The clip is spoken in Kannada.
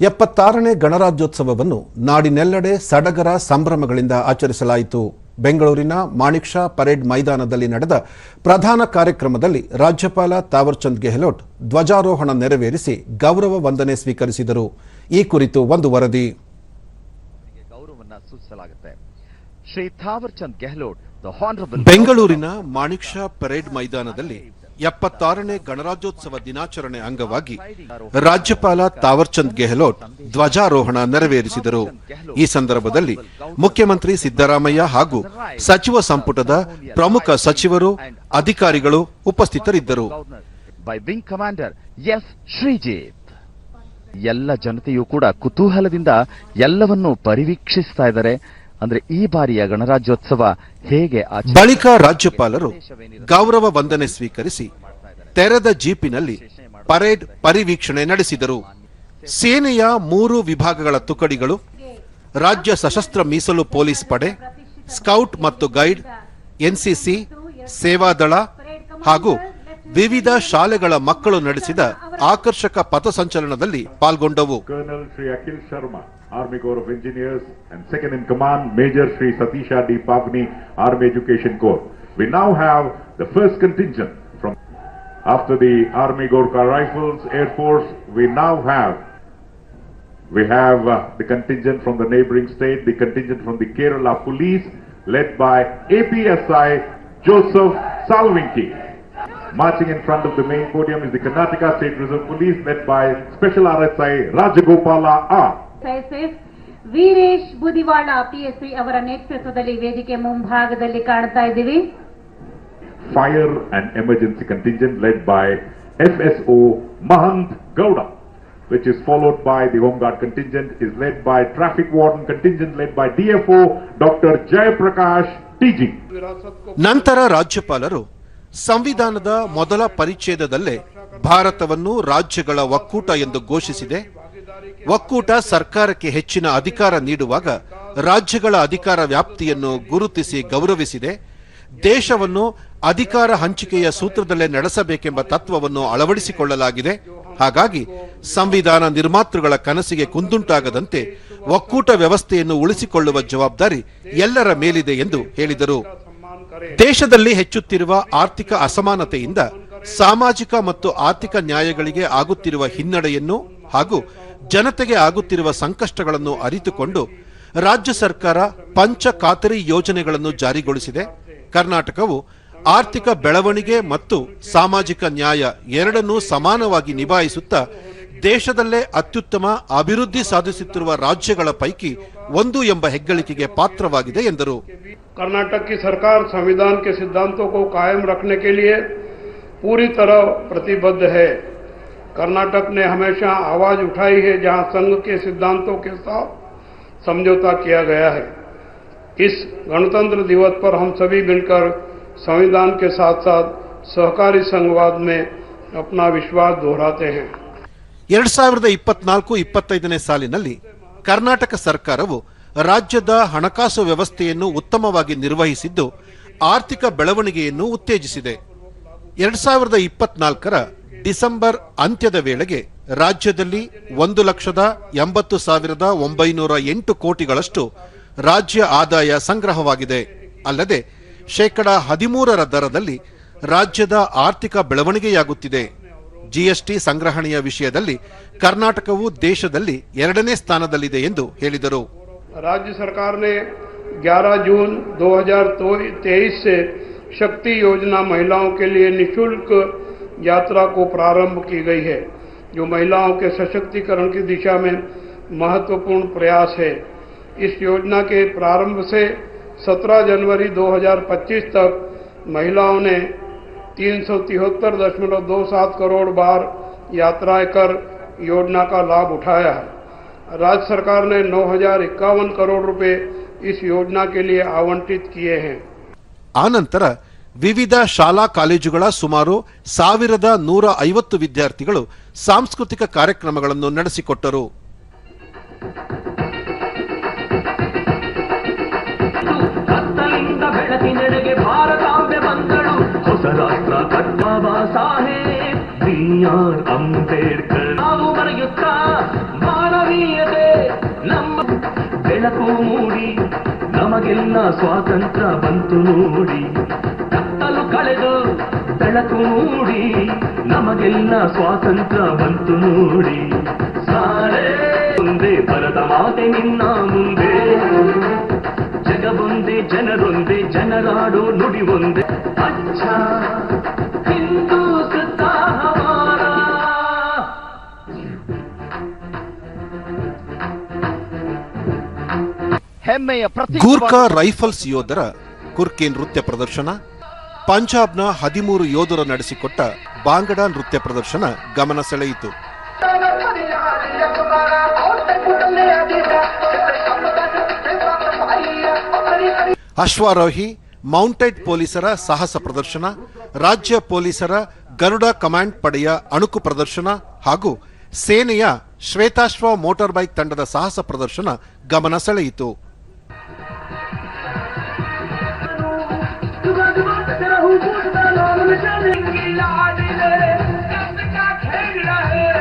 ಎಪ್ಪತ್ತಾರನೇ ಗಣರಾಜ್ಯೋತ್ಸವವನ್ನು ನಾಡಿನೆಲ್ಲೆಡೆ ಸಡಗರ ಸಂಭ್ರಮಗಳಿಂದ ಆಚರಿಸಲಾಯಿತು. ಬೆಂಗಳೂರಿನ ಮಾಣಿಕ್ ಶಾ ಪರೇಡ್ ಮೈದಾನದಲ್ಲಿ ನಡೆದ ಪ್ರಧಾನ ಕಾರ್ಯಕ್ರಮದಲ್ಲಿ ರಾಜ್ಯಪಾಲ ತಾವರ್ಚಂದ್ ಗೆಹ್ಲೋಟ್ ಧ್ವಜಾರೋಹಣ ನೆರವೇರಿಸಿ ಗೌರವ ವಂದನೆ ಸ್ವೀಕರಿಸಿದರು. ಈ ಕುರಿತು ಒಂದು ವರದಿ. ಅವರಿಗೆ ಗೌರವವನ್ನ ಸೂಚಿಸಲಾಗುತ್ತೆ ಶ್ರೀ ಥಾವರ್ ಗೆಹ್ಲೋಟ್ ದ ಹಾನರಬಲ್ ಬೆಂಗಳೂರಿನ ಮಾಣಿಕ್ ಶಾ ಪರೇಡ್ ಮೈದಾನದಲ್ಲಿ ಎಪ್ಪತ್ತಾರನೇ ಗಣರಾಜ್ಯೋತ್ಸವ ದಿನಾಚರಣೆ ಅಂಗವಾಗಿ ರಾಜ್ಯಪಾಲ ತಾವರ್ಚಂದ್ ಗೆಹ್ಲೋಟ್ ಧ್ವಜಾರೋಹಣ ನೆರವೇರಿಸಿದರು. ಈ ಸಂದರ್ಭದಲ್ಲಿ ಮುಖ್ಯಮಂತ್ರಿ ಸಿದ್ದರಾಮಯ್ಯ ಹಾಗೂ ಸಚಿವ ಸಂಪುಟದ ಪ್ರಮುಖ ಸಚಿವರು, ಅಧಿಕಾರಿಗಳು ಉಪಸ್ಥಿತರಿದ್ದರು. ಎಲ್ಲ ಜನತೆಯೂ ಕೂಡ ಕುತೂಹಲದಿಂದ ಎಲ್ಲವನ್ನೂ ಪರಿವೀಕ್ಷಿಸ್ತಾ ಇದ್ದಾರೆ. ಅಂದ್ರೆ ಈ ಬಾರಿಯ ಗಣರಾಜ್ಯೋತ್ಸವ ಹೇಗೆ ಬಳಿಕ ರಾಜ್ಯಪಾಲರು ಗೌರವ ವಂದನೆ ಸ್ವೀಕರಿಸಿ ತೆರೆದ ಜೀಪಿನಲ್ಲಿ ಪರೇಡ್ ಪರಿವೀಕ್ಷಣೆ ನಡೆಸಿದರು. ಸೇನೆಯ ಮೂರು ವಿಭಾಗಗಳ ತುಕಡಿಗಳು ರಾಜ್ಯ ಸಶಸ್ತ್ರ ಮೀಸಲು ಪೊಲೀಸ್ ಪಡೆ ಸ್ಕೌಟ್ ಮತ್ತು ಗೈಡ್ ಎನ್ಸಿಸಿ ಸೇವಾದಳ ಹಾಗೂ ವಿವಿಧ ಶಾಲೆಗಳ ಮಕ್ಕಳು ನಡೆಸಿದ ಆಕರ್ಷಕ ಪಥಸಂಚಲನದಲ್ಲಿ ಪಾಲ್ಗೊಂಡವು. Army Corps of Engineers, and second in command, Major Sri Satisha D. Pavni, Army Education Corps. We now have the first contingent from after the Army Gorkha Rifles, Air Force, we now have we have uh, the contingent from the neighboring state, the contingent from the Kerala Police, led by APSI Joseph Salvinki. Marching in front of the main podium is the Karnataka State Reserve Police, led by Special RSI Rajagopala R. ಸೈಸಿಸ್ Veeresh Budiwal P S C ಅವರ ನೇತೃತ್ವದಲ್ಲಿ ವೇದಿಕೆ ಮುಂಭಾಗದಲ್ಲಿ ಕಾಣ್ತಾ ಇದ್ದೀವಿ. Fire and emergency contingent led by FSO Mahant Gowda which is followed by the home guard contingent is led by traffic ward contingent led by DFO doctor Jayaprakash TG ನಂತರ ರಾಜ್ಯಪಾಲರು ಸಂವಿಧಾನದ ಮೊದಲ ಪರಿಚ್ಛೇದದಲ್ಲೇ ಭಾರತವನ್ನು ರಾಜ್ಯಗಳ ಒಕ್ಕೂಟ ಎಂದು ಘೋಷಿಸಿದೆ. ಒಕ್ಕೂಟ ಸರ್ಕಾರಕ್ಕೆ ಹೆಚ್ಚಿನ ಅಧಿಕಾರ ನೀಡುವಾಗ ರಾಜ್ಯಗಳ ಅಧಿಕಾರ ವ್ಯಾಪ್ತಿಯನ್ನು ಗುರುತಿಸಿ ಗೌರವಿಸಿದೆ. ದೇಶವನ್ನು ಅಧಿಕಾರ ಹಂಚಿಕೆಯ ಸೂತ್ರದಲ್ಲೇ ನಡೆಸಬೇಕೆಂಬ ತತ್ವವನ್ನು ಅಳವಡಿಸಿಕೊಳ್ಳಲಾಗಿದೆ. ಹಾಗಾಗಿ ಸಂವಿಧಾನ ನಿರ್ಮಾತೃಗಳ ಕನಸಿಗೆ ಕುಂದುಂಟಾಗದಂತೆ ಒಕ್ಕೂಟ ವ್ಯವಸ್ಥೆಯನ್ನು ಉಳಿಸಿಕೊಳ್ಳುವ ಜವಾಬ್ದಾರಿ ಎಲ್ಲರ ಮೇಲಿದೆ ಎಂದು ಹೇಳಿದರು. ದೇಶದಲ್ಲಿ ಹೆಚ್ಚುತ್ತಿರುವ ಆರ್ಥಿಕ ಅಸಮಾನತೆಯಿಂದ ಸಾಮಾಜಿಕ ಮತ್ತು ಆರ್ಥಿಕ ನ್ಯಾಯಗಳಿಗೆ ಆಗುತ್ತಿರುವ ಹಿನ್ನಡೆಯನ್ನು ಹಾಗೂ ಜನತೆಗೆ ಆಗುತ್ತಿರುವ ಸಂಕಷ್ಟಗಳನ್ನು ಅರಿತುಕೊಂಡು ರಾಜ್ಯ ಸರ್ಕಾರ ಪಂಚ ಖಾತರಿ ಯೋಜನೆಗಳನ್ನು ಜಾರಿಗೊಳಿಸಿದೆ. ಕರ್ನಾಟಕವು ಆರ್ಥಿಕ ಬೆಳವಣಿಗೆ ಮತ್ತು ಸಾಮಾಜಿಕ ನ್ಯಾಯ ಎರಡನ್ನೂ ಸಮಾನವಾಗಿ ನಿಭಾಯಿಸುತ್ತಾ ದೇಶದಲ್ಲೇ ಅತ್ಯುತ್ತಮ ಅಭಿವೃದ್ಧಿ ಸಾಧಿಸುತ್ತಿರುವ ರಾಜ್ಯಗಳ ಪೈಕಿ ಒಂದು ಎಂಬ ಹೆಗ್ಗಳಿಕೆಗೆ ಪಾತ್ರವಾಗಿದೆ ಎಂದರು. ಕರ್ನಾಟಕ ಸರ್ಕಾರ ಸಂವಿಧಾನಕ್ಕೆ ಸಿದ್ಧಾಂತಕ್ಕೂ ಕಾಯಂ ರಕ್ಷಣೆ ಪೂರಿ ತರ ಪ್ರತಿಬದ್ಧ कर्नाटक ने हमेशा आवाज उठाई है जहां संघ के सिद्धांतों के साथ समझौता किया गया है इस गणतंत्र दिवस पर हम सभी मिलकर संविधान के साथ साथ सहकारी संघवाद में अपना विश्वास दोहराते हैं ಎರಡ್ ಸಾವಿರದ ಇಪ್ಪತ್ನಾಲ್ಕು ಇಪ್ಪತ್ತೈದನೇ ಸಾಲಿನಲ್ಲಿ ಕರ್ನಾಟಕ ಸರ್ಕಾರವು ರಾಜ್ಯದ ಹಣಕಾಸು ವ್ಯವಸ್ಥೆಯನ್ನು ಉತ್ತಮವಾಗಿ ನಿರ್ವಹಿಸಿದ್ದು ಆರ್ಥಿಕ ಬೆಳವಣಿಗೆಯನ್ನು ಉತ್ತೇಜಿಸಿದೆ ಎರಡ್ ಸಾವಿರದ ಇಪ್ಪತ್ನಾಲ್ಕರ ಡಿಸೆಂಬರ್ ಅಂತ್ಯದ ವೇಳೆಗೆ ರಾಜ್ಯದಲ್ಲಿ ಒಂದು ಲಕ್ಷದ ಎಂಬತ್ತು ಸಾವಿರದ ಒಂಬೈನೂರ ಎಂಟು ಕೋಟಿಗಳಷ್ಟು ರಾಜ್ಯ ಆದಾಯ ಸಂಗ್ರಹವಾಗಿದೆ ಅಲ್ಲದೆ ಶೇಕಡ ಹದಿಮೂರರ ದರದಲ್ಲಿ ರಾಜ್ಯದ ಆರ್ಥಿಕ ಬೆಳವಣಿಗೆಯಾಗುತ್ತಿದೆ ಜಿಎಸ್ಟಿ ಸಂಗ್ರಹಣೆಯ ವಿಷಯದಲ್ಲಿ ಕರ್ನಾಟಕವು ದೇಶದಲ್ಲಿ ಎರಡನೇ ಸ್ಥಾನದಲ್ಲಿದೆ ಎಂದು ಹೇಳಿದರು राज्य सरकार ने 11 जून 2023 से शक्ति योजना महिलाओं के लिए निशुल्क यात्रा को प्रारंभ की गई है, जो महिलाओं के सशक्तिकरण की दिशा में महत्वपूर्ण प्रयास है। इस योजना के प्रारंभ से 17 जनवरी 2025 तक महिलाओं ने तीन करोड़ बार यात्राएँ कर योजना का लाभ उठाया है। राज्य सरकार ने नौ हज़ार इक्यावन करोड़ रुपए इस योजना के लिए आवंटित किए हैं। आनंतर ವಿವಿಧ ಶಾಲಾ ಕಾಲೇಜುಗಳ ಸುಮಾರು ಸಾವಿರದ ನೂರ ಐವತ್ತು ವಿದ್ಯಾರ್ಥಿಗಳು ಸಾಂಸ್ಕೃತಿಕ ಕಾರ್ಯಕ್ರಮಗಳನ್ನು ನಡೆಸಿಕೊಟ್ಟರು. ಬೆಳಕು ಮೂಡಿ, ನಮಗೆಲ್ಲ ಸ್ವಾತಂತ್ರ್ಯ ಬಂತು ನೋಡಿ. ಕಳೆದು ಬೆಳಕು ಮೂಡಿ ನಮಗೆಲ್ಲ ಸ್ವಾತಂತ್ರ್ಯ ಬಂತು ನೋಡಿ. ಸಾರೇ ಮುಂದೆ ಬರದ ಮಾತೆ ನಿನ್ನ ಮುಂದೆ. ಜಗವೊಂದೇ ಜನರೊಂದೇ ಜನರಾಡೋ ನುಡಿ ಒಂದೇ. ಅಚ್ಚ ಪ್ರತಿ ಗೂರ್ಖಾ ರೈಫಲ್ಸ್ ಯೋಧರ ಕುರ್ಕಿ ನೃತ್ಯ ಪ್ರದರ್ಶನ. ಪಂಜಾಬ್ನ ಹದಿಮೂರು ಯೋಧರು ನಡೆಸಿಕೊಟ್ಟ ಬಾಂಗಡಾ ನೃತ್ಯ ಪ್ರದರ್ಶನ ಗಮನ ಸೆಳೆಯಿತು. ಅಶ್ವಾರೋಹಿ, ಮೌಂಟೆಡ್ ಪೊಲೀಸರ ಸಾಹಸ ಪ್ರದರ್ಶನ, ರಾಜ್ಯ ಪೊಲೀಸರ ಗರುಡ ಕಮಾಂಡ್ ಪಡೆಯ ಅಣುಕು ಪ್ರದರ್ಶನ ಹಾಗೂ ಸೇನೆಯ ಶ್ವೇತಾಶ್ವ ಮೋಟಾರ್ ಬೈಕ್ ತಂಡದ ಸಾಹಸ ಪ್ರದರ್ಶನ ಗಮನ ಸೆಳೆಯಿತು. रंगीला दिल रंग का खेल रहे